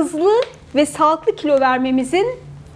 hızlı ve sağlıklı kilo vermemizin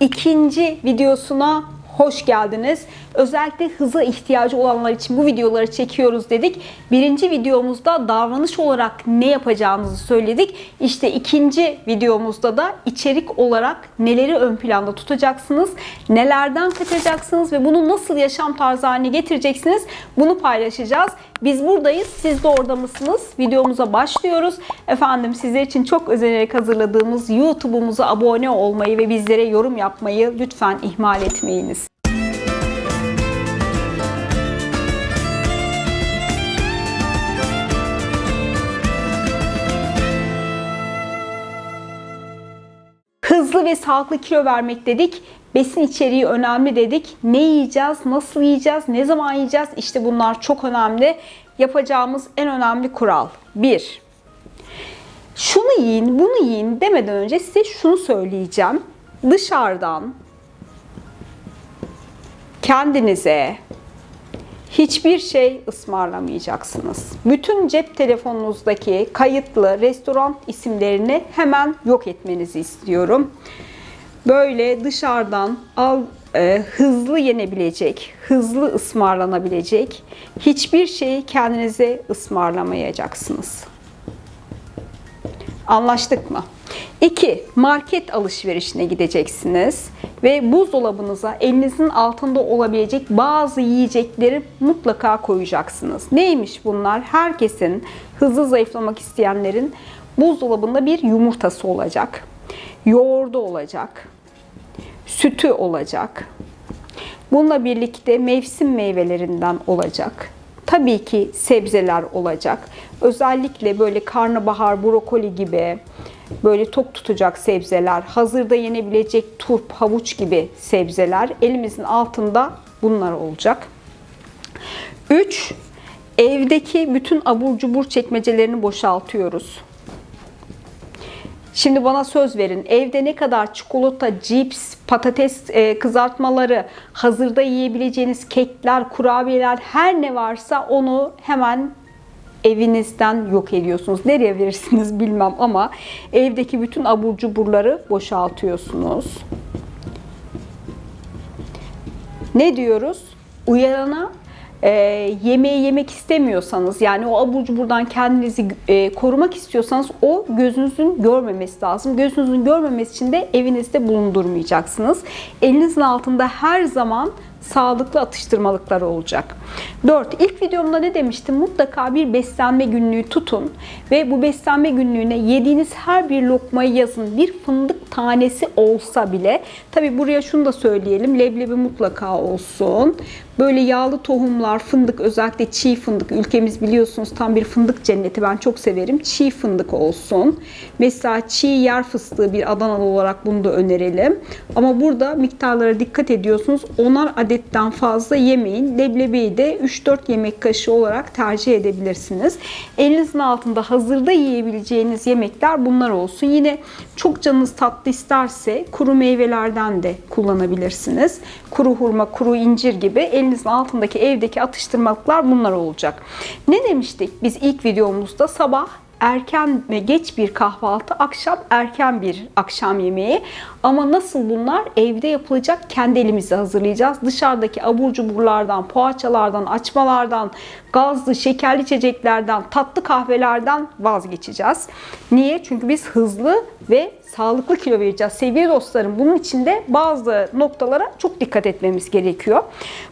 ikinci videosuna hoş geldiniz. Özellikle hıza ihtiyacı olanlar için bu videoları çekiyoruz dedik. Birinci videomuzda davranış olarak ne yapacağınızı söyledik. İşte ikinci videomuzda da içerik olarak neleri ön planda tutacaksınız, nelerden kaçacaksınız ve bunu nasıl yaşam tarzı haline getireceksiniz bunu paylaşacağız. Biz buradayız, siz de orada mısınız? Videomuza başlıyoruz. Efendim sizler için çok özenerek hazırladığımız YouTube'umuza abone olmayı ve bizlere yorum yapmayı lütfen ihmal etmeyiniz. Hızlı ve sağlıklı kilo vermek dedik. Besin içeriği önemli dedik. Ne yiyeceğiz, nasıl yiyeceğiz, ne zaman yiyeceğiz? İşte bunlar çok önemli. Yapacağımız en önemli kural. 1. Şunu yiyin, bunu yiyin demeden önce size şunu söyleyeceğim. Dışarıdan kendinize hiçbir şey ısmarlamayacaksınız. Bütün cep telefonunuzdaki kayıtlı restoran isimlerini hemen yok etmenizi istiyorum. Böyle dışarıdan al e, hızlı yenebilecek, hızlı ısmarlanabilecek hiçbir şeyi kendinize ısmarlamayacaksınız. Anlaştık mı? 2. Market alışverişine gideceksiniz ve buzdolabınıza elinizin altında olabilecek bazı yiyecekleri mutlaka koyacaksınız. Neymiş bunlar? Herkesin hızlı zayıflamak isteyenlerin buzdolabında bir yumurtası olacak. Yoğurdu olacak. Sütü olacak. Bununla birlikte mevsim meyvelerinden olacak. Tabii ki sebzeler olacak. Özellikle böyle karnabahar, brokoli gibi böyle tok tutacak sebzeler, hazırda yenebilecek turp, havuç gibi sebzeler elimizin altında bunlar olacak. 3. Evdeki bütün abur cubur çekmecelerini boşaltıyoruz. Şimdi bana söz verin. Evde ne kadar çikolata, cips, patates e, kızartmaları, hazırda yiyebileceğiniz kekler, kurabiyeler her ne varsa onu hemen evinizden yok ediyorsunuz. Nereye verirsiniz bilmem ama evdeki bütün abur cuburları boşaltıyorsunuz. Ne diyoruz? Uyarana e, yemeği yemek istemiyorsanız yani o abur cuburdan kendinizi e, korumak istiyorsanız o gözünüzün görmemesi lazım. Gözünüzün görmemesi için de evinizde bulundurmayacaksınız. Elinizin altında her zaman sağlıklı atıştırmalıklar olacak. 4. İlk videomda ne demiştim? Mutlaka bir beslenme günlüğü tutun ve bu beslenme günlüğüne yediğiniz her bir lokmayı yazın. Bir fındık tanesi olsa bile. Tabi buraya şunu da söyleyelim. Leblebi mutlaka olsun. Böyle yağlı tohumlar, fındık özellikle çiğ fındık. Ülkemiz biliyorsunuz tam bir fındık cenneti. Ben çok severim. Çiğ fındık olsun. Mesela çiğ yer fıstığı bir Adanalı olarak bunu da önerelim. Ama burada miktarlara dikkat ediyorsunuz. Onar adetten fazla yemeyin. Leblebiyi de 3-4 yemek kaşığı olarak tercih edebilirsiniz. Elinizin altında hazırda yiyebileceğiniz yemekler bunlar olsun. Yine çok canınız tatlı isterse kuru meyvelerden de kullanabilirsiniz. Kuru hurma, kuru incir gibi elinizin altındaki evdeki atıştırmalıklar bunlar olacak. Ne demiştik biz ilk videomuzda sabah erken ve geç bir kahvaltı, akşam erken bir akşam yemeği. Ama nasıl bunlar? Evde yapılacak, kendi elimizle hazırlayacağız. Dışarıdaki abur cuburlardan, poğaçalardan, açmalardan, gazlı, şekerli içeceklerden, tatlı kahvelerden vazgeçeceğiz. Niye? Çünkü biz hızlı ve sağlıklı kilo vereceğiz. Sevgili dostlarım bunun için de bazı noktalara çok dikkat etmemiz gerekiyor.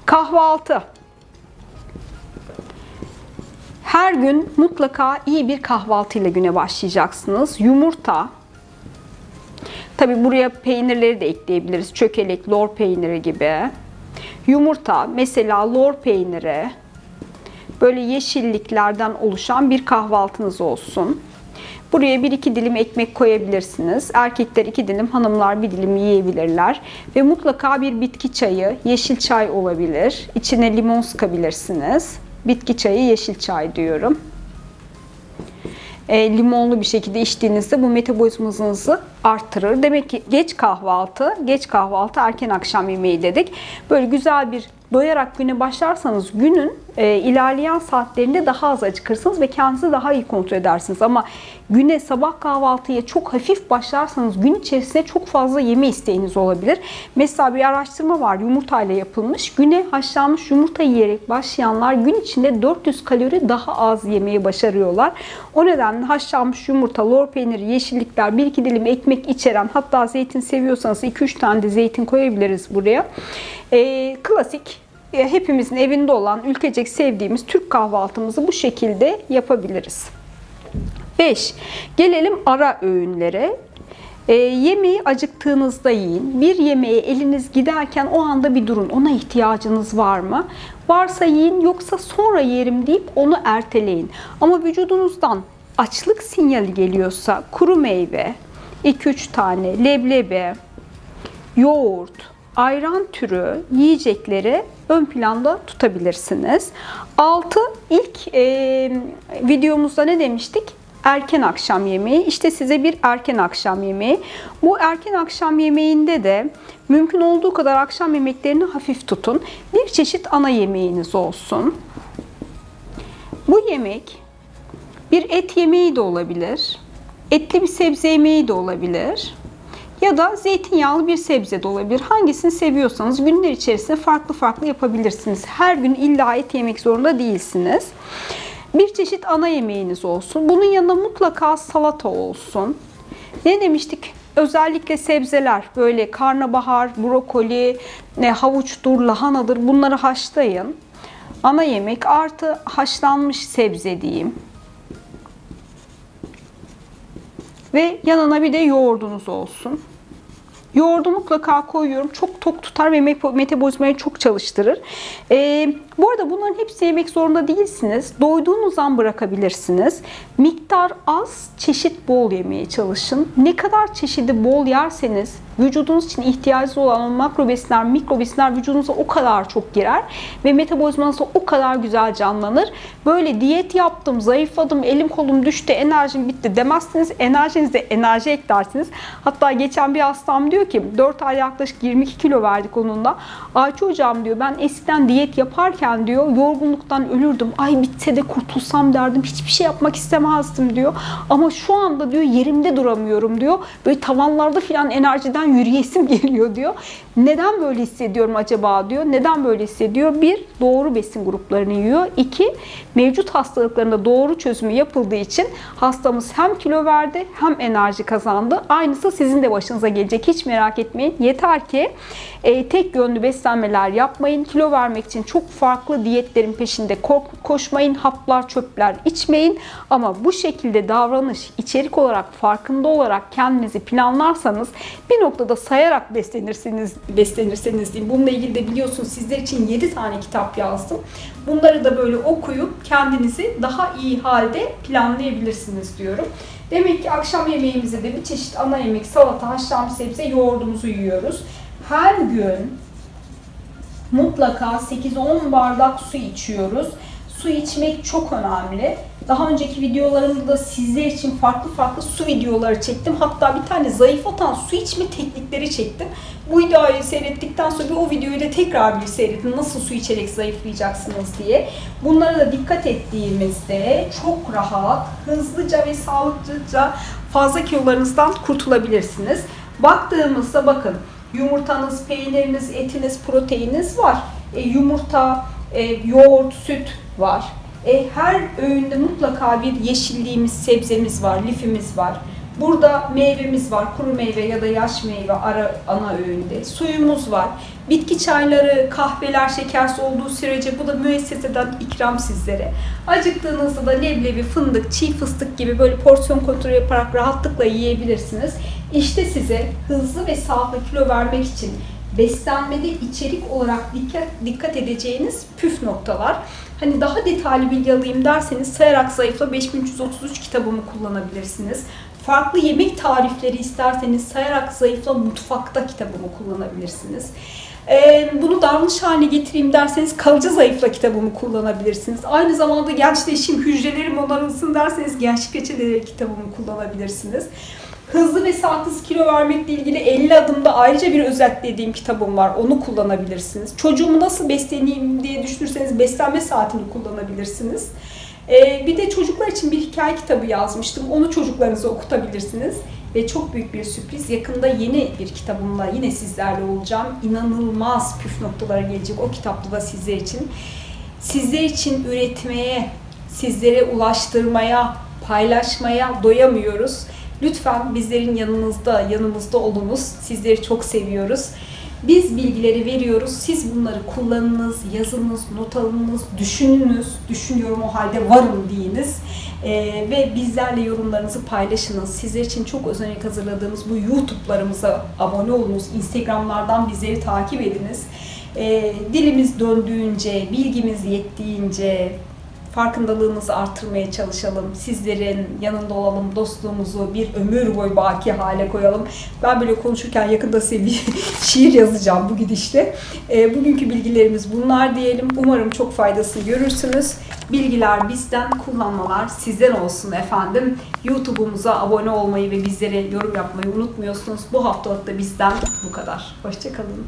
Kahvaltı. Her gün mutlaka iyi bir kahvaltıyla güne başlayacaksınız. Yumurta. Tabi buraya peynirleri de ekleyebiliriz. Çökelek, lor peyniri gibi. Yumurta, mesela lor peyniri. Böyle yeşilliklerden oluşan bir kahvaltınız olsun. Buraya bir iki dilim ekmek koyabilirsiniz. Erkekler iki dilim, hanımlar bir dilim yiyebilirler. Ve mutlaka bir bitki çayı, yeşil çay olabilir. İçine limon sıkabilirsiniz. Bitki çayı, yeşil çay diyorum. E, limonlu bir şekilde içtiğinizde bu metabolizmanızı arttırır. Demek ki geç kahvaltı, geç kahvaltı erken akşam yemeği dedik. Böyle güzel bir doyarak güne başlarsanız günün e, ilerleyen saatlerinde daha az acıkırsınız ve kendinizi daha iyi kontrol edersiniz. Ama güne sabah kahvaltıya çok hafif başlarsanız gün içerisinde çok fazla yeme isteğiniz olabilir. Mesela bir araştırma var yumurtayla yapılmış. Güne haşlanmış yumurta yiyerek başlayanlar gün içinde 400 kalori daha az yemeyi başarıyorlar. O nedenle haşlanmış yumurta, lor peyniri, yeşillikler, bir iki dilim ekmek içeren hatta zeytin seviyorsanız 2-3 tane de zeytin koyabiliriz buraya. Ee, klasik e, hepimizin evinde olan ülkecek sevdiğimiz Türk kahvaltımızı bu şekilde yapabiliriz. 5. Gelelim ara öğünlere. E, yemeği acıktığınızda yiyin. Bir yemeğe eliniz giderken o anda bir durun. Ona ihtiyacınız var mı? Varsa yiyin yoksa sonra yerim deyip onu erteleyin. Ama vücudunuzdan açlık sinyali geliyorsa kuru meyve, 2-3 tane leblebi, yoğurt, ayran türü yiyecekleri ön planda tutabilirsiniz. 6. ilk e, videomuzda ne demiştik? Erken akşam yemeği. İşte size bir erken akşam yemeği. Bu erken akşam yemeğinde de mümkün olduğu kadar akşam yemeklerini hafif tutun. Bir çeşit ana yemeğiniz olsun. Bu yemek bir et yemeği de olabilir. Etli bir sebze yemeği de olabilir ya da zeytinyağlı bir sebze de olabilir. Hangisini seviyorsanız günler içerisinde farklı farklı yapabilirsiniz. Her gün illa et yemek zorunda değilsiniz. Bir çeşit ana yemeğiniz olsun. Bunun yanında mutlaka salata olsun. Ne demiştik? Özellikle sebzeler böyle karnabahar, brokoli, ne havuçtur, lahanadır bunları haşlayın. Ana yemek artı haşlanmış sebze diyeyim. Ve yanına bir de yoğurdunuz olsun. Yoğurdu mutlaka koyuyorum. Çok tok tutar ve metabolizmayı çok çalıştırır. Ee, bu arada bunların hepsi yemek zorunda değilsiniz. Doyduğunuz an bırakabilirsiniz. Miktar az, çeşit bol yemeye çalışın. Ne kadar çeşidi bol yerseniz vücudunuz için ihtiyacı olan makro besinler, mikro besinler vücudunuza o kadar çok girer ve metabolizmanız o kadar güzel canlanır. Böyle diyet yaptım, zayıfladım, elim kolum düştü, enerjim bitti demezsiniz. Enerjinize enerji eklersiniz. Hatta geçen bir hastam diyor ki 4 ay yaklaşık 22 kilo verdik onunla. Ayça hocam diyor ben eskiden diyet yaparken diyor yorgunluktan ölürdüm. Ay bitse de kurtulsam derdim. Hiçbir şey yapmak istemezdim diyor. Ama şu anda diyor yerimde duramıyorum diyor. Böyle tavanlarda filan enerjiden yürüyesim geliyor diyor. Neden böyle hissediyorum acaba diyor. Neden böyle hissediyor? Bir, doğru besin gruplarını yiyor. İki, mevcut hastalıklarında doğru çözümü yapıldığı için hastamız hem kilo verdi hem enerji kazandı. Aynısı sizin de başınıza gelecek. Hiç merak etmeyin. Yeter ki e, tek yönlü beslenmeler yapmayın. Kilo vermek için çok farklı diyetlerin peşinde koşmayın. Haplar, çöpler içmeyin. Ama bu şekilde davranış, içerik olarak farkında olarak kendinizi planlarsanız bir noktada sayarak beslenirsiniz, beslenirseniz diyeyim. Bununla ilgili de biliyorsunuz sizler için 7 tane kitap yazdım. Bunları da böyle okuyup kendinizi daha iyi halde planlayabilirsiniz diyorum. Demek ki akşam yemeğimize de bir çeşit ana yemek, salata, haşlanmış sebze, yoğurdumuzu yiyoruz. Her gün mutlaka 8-10 bardak su içiyoruz. Su içmek çok önemli. Daha önceki videolarımda da sizler için farklı farklı su videoları çektim. Hatta bir tane zayıflatan su içme teknikleri çektim. Bu videoyu seyrettikten sonra bir o videoyu da tekrar bir seyredin. Nasıl su içerek zayıflayacaksınız diye. Bunlara da dikkat ettiğimizde çok rahat, hızlıca ve sağlıklıca fazla kilolarınızdan kurtulabilirsiniz. Baktığımızda bakın yumurtanız, peyniriniz, etiniz, proteininiz var. E, yumurta, e, yoğurt, süt var. E, her öğünde mutlaka bir yeşilliğimiz, sebzemiz var, lifimiz var. Burada meyvemiz var, kuru meyve ya da yaş meyve ara ana öğünde. Suyumuz var. Bitki çayları, kahveler şekersiz olduğu sürece bu da müesseseden ikram sizlere. Acıktığınızda da leblebi, fındık, çiğ fıstık gibi böyle porsiyon kontrolü yaparak rahatlıkla yiyebilirsiniz. İşte size hızlı ve sağlıklı kilo vermek için beslenmede içerik olarak dikkat, dikkat edeceğiniz püf noktalar. Hani daha detaylı bilgi alayım derseniz Sayarak Zayıfla 5333 kitabımı kullanabilirsiniz. Farklı yemek tarifleri isterseniz Sayarak Zayıfla Mutfakta kitabımı kullanabilirsiniz. Ee, bunu davranış haline getireyim derseniz kalıcı zayıfla kitabımı kullanabilirsiniz. Aynı zamanda gençleşim, hücrelerim onarılsın derseniz gençlik reçeteleri kitabımı kullanabilirsiniz. Hızlı ve sağlıksız kilo vermekle ilgili 50 adımda ayrıca bir özetlediğim kitabım var. Onu kullanabilirsiniz. Çocuğumu nasıl besleneyim diye düşünürseniz beslenme saatini kullanabilirsiniz. Ee, bir de çocuklar için bir hikaye kitabı yazmıştım. Onu çocuklarınıza okutabilirsiniz. Ve çok büyük bir sürpriz. Yakında yeni bir kitabımla yine sizlerle olacağım. İnanılmaz püf noktalara gelecek o kitapta da sizler için. Sizler için üretmeye, sizlere ulaştırmaya, paylaşmaya doyamıyoruz. Lütfen bizlerin yanınızda, yanımızda olunuz. Sizleri çok seviyoruz. Biz bilgileri veriyoruz. Siz bunları kullanınız, yazınız, not alınız, düşününüz. Düşünüyorum o halde varım deyiniz. Ee, ve bizlerle yorumlarınızı paylaşınız. Sizler için çok özenerek hazırladığımız bu YouTube'larımıza abone olunuz. Instagram'lardan bizleri takip ediniz. Ee, dilimiz döndüğünce, bilgimiz yettiğince, farkındalığınızı artırmaya çalışalım. Sizlerin yanında olalım, dostluğumuzu bir ömür boyu baki hale koyalım. Ben böyle konuşurken yakında size bir şiir yazacağım bu gidişle. E, bugünkü bilgilerimiz bunlar diyelim. Umarım çok faydasını görürsünüz. Bilgiler bizden, kullanmalar sizden olsun efendim. YouTube'umuza abone olmayı ve bizlere yorum yapmayı unutmuyorsunuz. Bu haftalık da bizden bu kadar. Hoşçakalın.